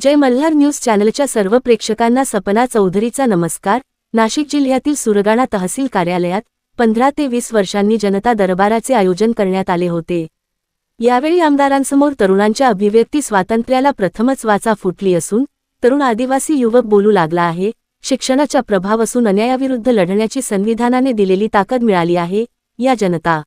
जय Malhar news चॅनलच्या सर्व प्रेक्षकांना सपना चौधरीचा नमस्कार. नाशिक जिल्ह्यातील सुरगाणा तहसील कार्यालयात पंधरा ते वीस वर्षांनी जनता दरबाराचे आयोजन करण्यात आले होते. यावेळी आमदारांसमोर तरुणांच्या अभिव्यक्ती स्वातंत्र्याला प्रथमच वाचा फुटली असून तरुण आदिवासी युवक बोलू लागला आहे शिक्षणाचा प्रभाव असून अन्यायाविरुद्ध लढण्याची संविधानाने दिलेली ताकद मिळाली आहे या जनता.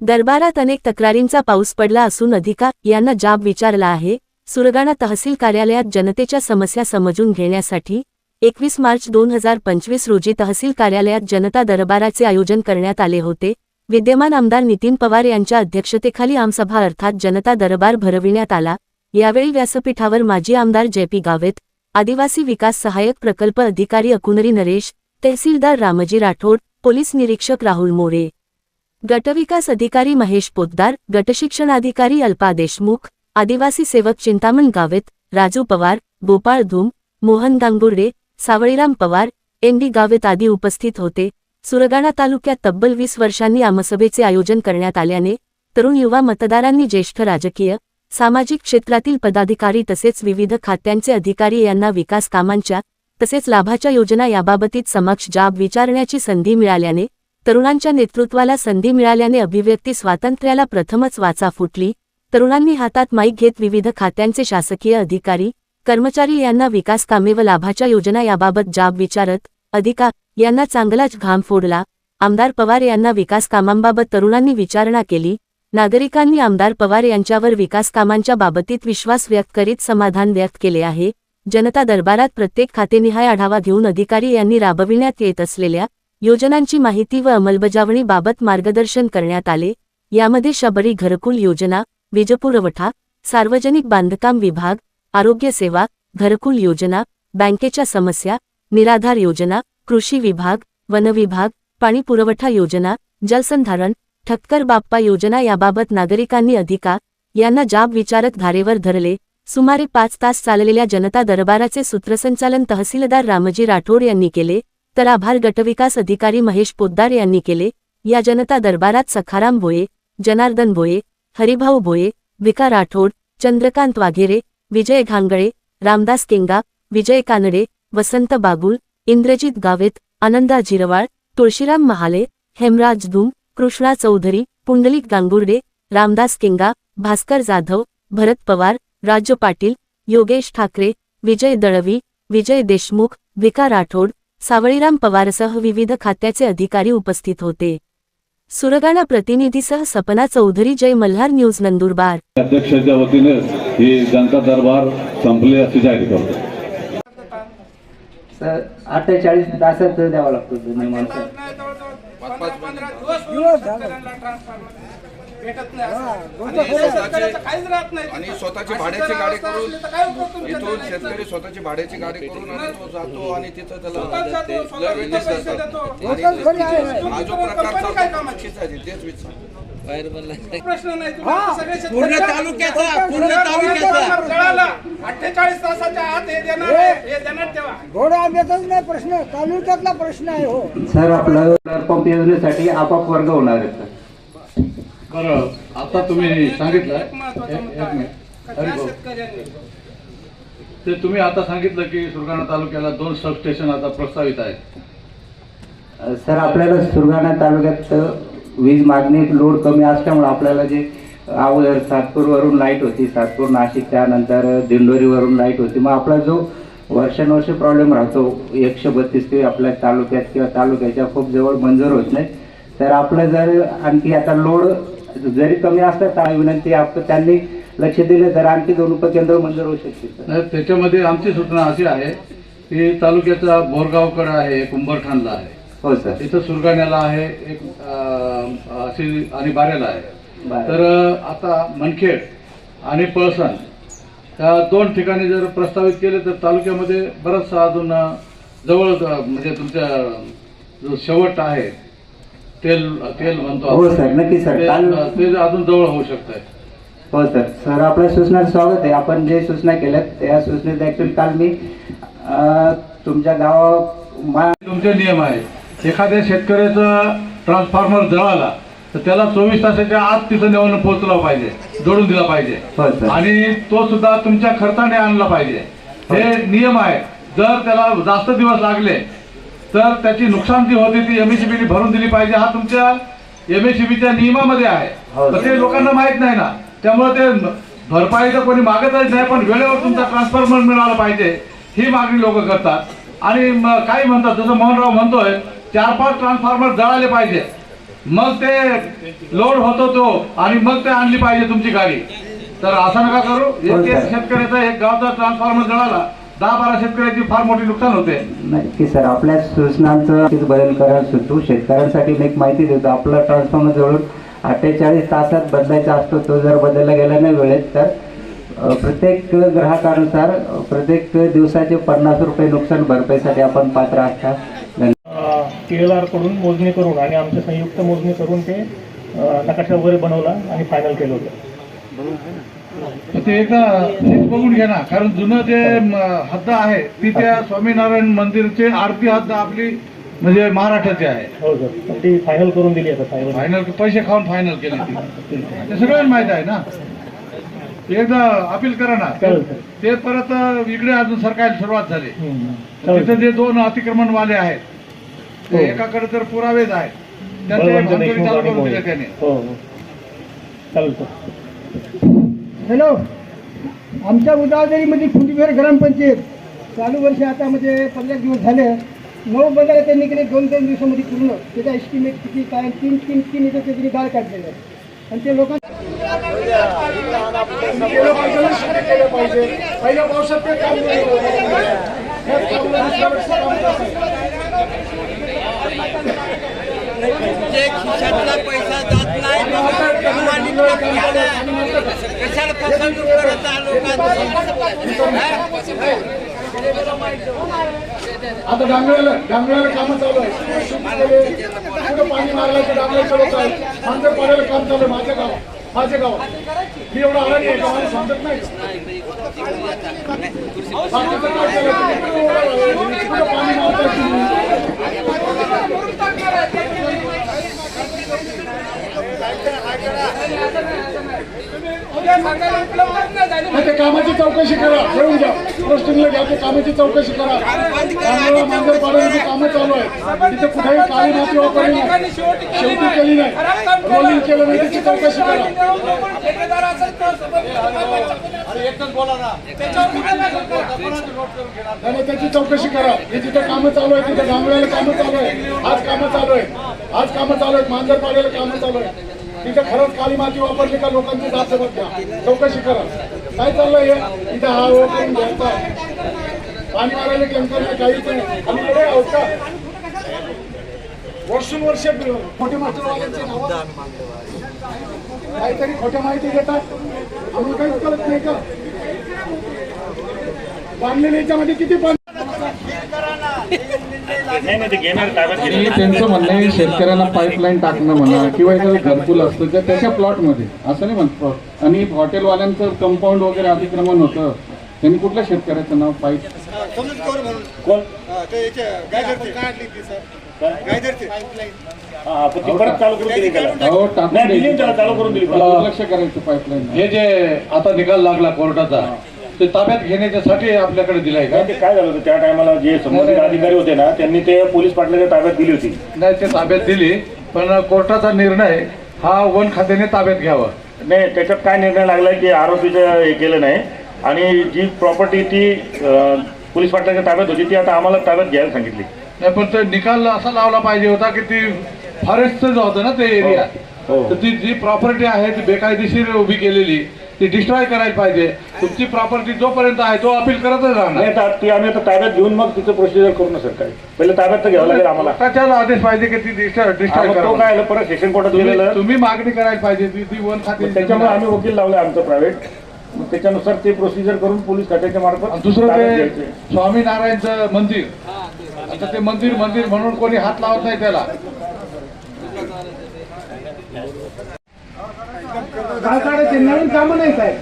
दरबारात अनेक तक्रारींचा पाऊस पडला असून अधिका यांना जाब विचारला आहे सुरगाणा तहसील कार्यालयात जनतेच्या समस्या समजून घेण्यासाठी एकवीस मार्च दोन हजार पंचवीस रोजी तहसील कार्यालयात जनता दरबाराचे आयोजन करण्यात आले होते. विद्यमान आमदार नितीन पवार यांच्या अध्यक्षतेखाली आमसभा अर्थात जनता दरबार भरविण्यात आला. यावेळी व्यासपीठावर माजी आमदार जेपी गावेत आदिवासी विकास सहाय्यक प्रकल्प अधिकारी अकुनरी नरेश तहसीलदार रामजी राठोड पोलीस निरीक्षक राहुल मोरे. गटविकास अधिकारी महेश पोद्दार गटशिक्षणाधिकारी अल्पा देशमुख आदिवासी सेवक चिंतामण गावेत राजू पवार गोपाळ धूम मोहन गांगुर्डे सावळीराम पवार एन डी गावेत आदी उपस्थित होते. सुरगाणा तालुक्यात तब्बल वीस वर्षांनी आमसभेचे आयोजन करण्यात आल्याने तरुण युवा मतदारांनी ज्येष्ठ राजकीय सामाजिक क्षेत्रातील पदाधिकारी तसेच विविध खात्यांचे अधिकारी यांना विकास कामांच्या तसेच लाभाच्या योजना याबाबतीत समक्ष जाब विचारण्याची संधी मिळाल्याने तरुणांच्या नेतृत्वाला संधी मिळाल्याने अभिव्यक्ती स्वातंत्र्याला प्रथमच वाचा फुटली. तरुणांनी हातात माईक घेत विविध खात्यांचे शासकीय अधिकारी कर्मचारी यांना विकास कामे व लाभाच्या योजना याबाबत जाब विचारत अधिका यांना चांगलाच घाम फोडला. आमदार पवार यांना विकास कामांबाबत तरुणांनी विचारणा केली. नागरिकांनी आमदार पवार यांच्यावर विकास कामांच्या बाबतीत विश्वास व्यक्त करीत समाधान व्यक्त केले आहे. जनता दरबारात प्रत्येक खातेनिहाय आढावा घेऊन अधिकारी यांनी राबविण्यात येत असलेल्या योजनांची माहिती व अंमलबजावणीबाबत मार्गदर्शन करण्यात आले. यामध्ये शबरी घरकुल योजना वीजपुरवठा सार्वजनिक बांधकाम विभाग आरोग्य सेवा घरकुल योजना बँकेच्या समस्या निराधार योजना कृषी विभाग वन विभाग योजना जलसंधारण ठक्कर बाप्पा योजना याबाबत नागरिकांनी अधिका यांना जाब विचारत धारेवर धरले. सुमारे पाच तास चाललेल्या जनता दरबाराचे सूत्रसंचालन तहसीलदार रामजी राठोड यांनी केले तर आभार गटविकास अधिकारी महेश पोद्दार यांनी केले. या जनता दरबारात सखाराम भोये जनार्दन भोये हरिभाऊ भोये विका राठोड चंद्रकांत वाघेरे विजय घांगळे रामदास केंगा विजय कानडे वसंत बागुल इंद्रजित गावेत आनंदा जिरवाळ तुळशीराम महाले हेमराज धूम कृष्णा चौधरी पुंडलिक गांगुर्डे रामदास केंगा भास्कर जाधव भरत पवार राजू पाटील योगेश ठाकरे विजय दळवी विजय देशमुख विका राठोड सावळीराम पवारसह विविध खात्याचे अधिकारी उपस्थित होते. सुरगाणा प्रतिनिधीसह सपना चौधरी जय मल्हार न्यूज नंदुरबार अध्यक्षाच्या वतीने ही जनता दरबार संपले असे जाहीर करतो अठ्ठेचाळीस तासात द्यावा लागतो जुने माणसं आणि स्वतःची भाड्याची गाडी करून इथून शेतकरी स्वतःची भाड्याची गाडी करून आणि तो जातो आणि तिथं त्याला हा जो प्रकार चालतो तेच विचार प्रश्न नाही पूर्ण तालुक्याचा पूर्ण तालुक्याचा. अठ्ठेचाळीस तासाच्या आत हे देणार आहे, हे देणार तेव्हा. घोडा आंब्याचाच नाही प्रश्न तालुक्यातला प्रश्न आहे हो. सर आपलं पंप योजनेसाठी आपाप वर्ग होणार आहेत. सर बरं आता तुम्ही सांगितलं. ते तुम्ही आता सांगितलं की सुरगाणा तालुक्याला दोन सबस्टेशन आता प्रस्तावित आहेत. सर आपल्याला सुरगाणा तालुक्यात वीज मागणी लोड कमी असल्यामुळे आपल्याला जे अगोदर सातपूरवरून लाइट होती सातपूर नाशिक त्यानंतर दिंडोरीवरून लाइट होती. मग आपला जो वर्षानुवर्ष प्रॉब्लेम राहतो एकशे बत्तीस ते आपल्या तालुक्यात किंवा तालुक्याच्या खूप जवळ मंजूर होत नाही. तर आपलं जर आणखी आता लोड जरी कमी असलं तर विनंती आप त्यांनी लक्ष दिले तर आणखी दोन उपकेंद्र मंजूर होऊ शकतील त्याच्यामध्ये आमची सूचना अशी आहे की तालुक्याचा बोरगावकडे आहे एक उंबरठाणला आहे. हो सर. इथं सुरगाण्याला आहे एक अशी आणि बारेला आहे. तर आता मनखेड आणि पळसण या दोन ठिकाणी जर प्रस्तावित केले तर तालुक्यामध्ये बरंचसं अजून जवळ म्हणजे तुमच्या जो शेवट आहे तेल तेल म्हणतो हो आपण. सर, नक्की सर. ते- काल- ते अजून जवळ होऊ शकत आहे हो सर. सर आपल्या सूचना स्वागत आहे. आपण जे सूचना केल्यात त्या सूचनेत ऍक्च्युअली काल मी अं, तुमच्या गावा मा तुमचे नियम आहेत. एखाद्या शेतकऱ्याचा ट्रान्सफॉर्मर जळाला तर त्याला चोवीस तासाच्या आत तिथं नेऊन पोहोचला पाहिजे जोडून दिला पाहिजे. हो सर. आणि तो सुद्धा तुमच्या खर्चाने आणला पाहिजे. हे नियम आहे जर त्याला जास्त दिवस लागले तर त्याची नुकसान जी होती ती एमएससीबीने भरून दिली पाहिजे. हा तुमच्या एमएससीबीच्या नियमामध्ये आहे. हो. तर ते लोकांना माहीत नाही ना. त्यामुळे ते भरपाई तर कोणी मागतच नाही पण वेळेवर तुमचा ट्रान्सफॉर्मर मिळाला पाहिजे. ही मागणी लोक करतात. आणि काही म्हणतात जसं मोहनराव म्हणतोय चार पाच ट्रान्सफॉर्मर जळाले पाहिजे. मग ते लोड होतो तो आणि मग ते आणली पाहिजे तुमची गाडी. तर असं नका करू. हो, एक. शेतकऱ्याचा एक गावचा ट्रान्सफॉर्मर जळाला. दहा बारा शेतकऱ्याची फार मोठी नुकसान होते. नक्की सर आपल्या सूचनांचं बदल करायला सुचवू शेतकऱ्यांसाठी मी एक माहिती देतो. आपला ट्रान्सफॉर्मर जवळून अठ्ठेचाळीस तासात बदलायचा असतो. तो जर बदलला गेला नाही वेळेत तर प्रत्येक ग्राहकानुसार प्रत्येक दिवसाचे पन्नास रुपये नुकसान भरपाईसाठी आपण पात्र असतात. पी एल आरकडून मोजणी करून आणि आमच्या संयुक्त मोजणी करून ते नकाशा वगैरे बनवला आणि फायनल केलं होतं. ते एकदा बघून घ्या ना. कारण जुनं जे हद्द आहे ती त्या स्वामीनारायण मंदिरचे आरती हद्द आपली म्हणजे महाराष्ट्राची आहे. हो पण ती फायनल करून दिली आता फायनल पैसे खाऊन फायनल केली ती. ते सगळ्यांना माहीत आहे ना. एकदा अपील करा ना. ते परत इकडे अजून सरकायला सुरुवात झाली. तिथे जे दोन अतिक्रमणवाले आहेत हो. ते एकाकडे तर पुरावेच आहेत. देशमुख चालू करून दिले. त्याने. हो हो. हॅलो. आमच्या उदावदरीमध्ये कुंडीघर ग्रामपंचायत चालू वर्ष आता म्हणजे पंधरा दिवस झाले. नऊ बंधारे त्यांनी केले दोन दोन दिवसामध्ये पूर्ण. त्याचा एस्टिमेट किती काय तीन तीन तीन इथं त्यांनी गाळ काढलेलं आहे. आणि ते लोकांना केलं पाहिजे शेती केलं पाहिजे पहिल्या पावसात ते काम नाही होत. हे काम दुसऱ्या वर्षी काम करतात. खिशातला पैसा जात नाही बाबा प्रामाणिकपणा घ्यायला. कशाला फसवणूक करत आहे लोकांची आता डांगळ्याला डांगळ्याला काम चालू आहे कुठं पाणी मारलं तर डांगळ्याचं चालू आहे. आमच्या पाण्याला काम चालू आहे माझ्या गावात. माझ्या गावात. मी एवढा आळणी आहे गावाला समजत नाही. बाकीचं काय केलं कुठं पाणी मारताय तुम्ही? नाही, ते कामाची चौकशी करा. ठेवून घ्या. पोस्टिंगला घ्या. ते कामाची चौकशी करा. त्यामुळे मांजर पाडायची कामं चालू आहे तिथे कुठेही काळी माती वापरली नाही. शेवटी केली नाही. रोलिंग केलं नाही त्याची चौकशी करा. त्याची चौकशी करा. हे जिथे कामं चालू आहे तिथे डांगळ्याला कामं चालू आहे आज कामं चालू आहे आज कामं चालू आहेत. मांजर पाडायला कामं चालू आहे तिथे खरंच काळी माती वापरली का लोकांची जात जगत घ्या चौकशी करा. काय चाललंय हे? इथे हा हो करून घ्यायचा. पाणी मारायला टँकर नाही काहीच नाही. आम्ही एवढे आहोत का वर्षोनवर्ष खोटे मास्टरवाल्यांचे काहीतरी खोट्या माहिती देतात. आम्ही काहीच करत नाही का? बांधलेल्या याच्यामध्ये किती पण नाही त्यांचं म्हणणं आहे शेतकऱ्याला पाईपलाईन टाकणं म्हणा किंवा एखादं घरकुल असतं तर त्याच्या प्लॉटमध्ये असं नाही म्हणत. आणि हॉटेलवाल्यांचं कंपाऊंड वगैरे अतिक्रमण होतं त्यांनी कुठल्या शेतकऱ्याचं नाव पाईप कोण? हा, हा, दुर्लक्ष करायचं पाईपलाईन हे जे आता निकाल लागला कोर्टाचा ते ताब्यात घेण्याच्यासाठी आपल्याकडे दिलाय का? ते काय झालं होतं? त्या टायमाला जे संबंधित अधिकारी होते ना त्यांनी ते पोलीस पाटलाच्या ताब्यात दिली होती. नाही ते ताब्यात दिली पण कोर्टाचा निर्णय हा वन खात्याने ताब्यात घ्यावा. नाही त्याच्यात काय निर्णय लागला की आरोपीचं हे केलं नाही. आणि जी प्रॉपर्टी ती पोलीस पाटलाच्या ताब्यात होती ती आता आम्हाला ताब्यात घ्यायला सांगितली. नाही पण ते निकाल असा लावला पाहिजे होता की ती फॉरेस्टचं होतं ना ते एरिया हो. तर ती जी प्रॉपर्टी आहे ती बेकायदेशीर उभी केलेली ती डिस्ट्रॉय करायला पाहिजे. तुमची प्रॉपर्टी जोपर्यंत आहे तो अपील करतच नाही राहणार. आता ती आम्ही आता ताब्यात घेऊन मग तिचं प्रोसिजर करू ना सर काय पहिले ताब्यात तर घ्यावं लागेल आम्हाला. कोर्टाचा आदेश पाहिजे की ती डिस्ट्रॉय डिस्ट्रॉय मग तो काय आलं परत सेशन कोर्टात गेलेलं तुम्ही मागणी करायला पाहिजे ती ती वन खाते. त्याच्यामुळे आम्ही वकील लावले आमचं प्रायव्हेट मग त्याच्यानुसार ते प्रोसिजर करून पोलीस खात्याच्या मार्फत आणि दुसरं ताब्यात ते घ्यायचे. स्वामीनारायणचं मंदिर. आता ते मंदिर मंदिर म्हणून कोणी हात लावत नाही त्याला. गावकाडाचे नवीन कामं नाही साहेब.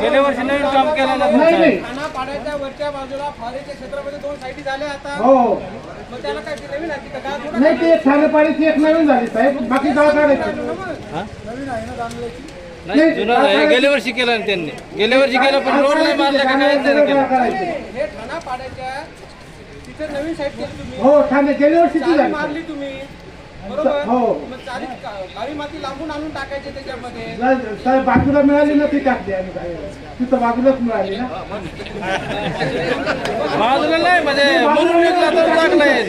गेल्या वर्षी नवीन काम केलं नाही. नाही पाड्याच्या वरच्या बाजूला फॉरेच्या क्षेत्रामध्ये दोन साईटी झाल्या आता. हो. त्याला काय ते नवीन नाही ते एक ठाणे पाडीची एक नवीन झाली साहेब. बाकी गाव काढायचे. नाही जुनं गेल्या वर्षी केलं त्यांनी. गेल्या वर्षी केलं पण रोड नाही मारला का काय नाही केलं? हे ठाणा पाड्याच्या तिथे नवीन साईड केली तुम्ही. हो ठाणे गेल्या वर्षी मारली तुम्ही. बरोबर? हो. मग काळी माती लांबून आणून टाकायची त्याच्यामध्ये? बाजूला मिळाली ना ती टाकली आणि काय तिथं बाजूलाच मिळाली ना. बाजूला नाही म्हणजे म्हणून विकला तर टाकलाय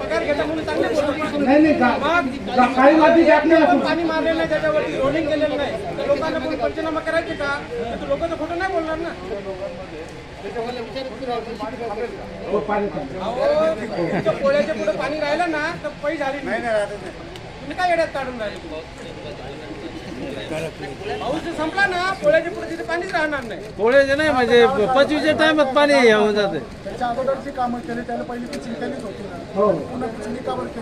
पगार घेता म्हणून चांगले बोलतो. मग काळी माती टाकली पाणी मारलेलं नाही त्याच्यावरती रोलिंग केलेलं नाही. तर लोकांना कोणी पंचनामा करायचे का? तर लोक तर खोटं नाही बोलणार ना. पोळ्याच्या पुढे पाणी राहिलं ना तर पै झाली नाही. तुम्ही काय येड्यात काढून राहिले? पाऊस संपला ना पोळ्याच्या पुढे तिथे पाणीच राहणार नाही. पोळ्याचे नाही म्हणजे पंचवीसच्या टायमात पाणी येऊन जाते. त्याच्या अगोदरची कामं केली त्याला पहिली पिचिंग केलीच होती ना. पुन्हा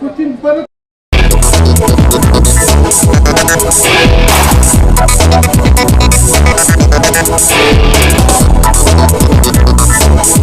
पिचिंग? परत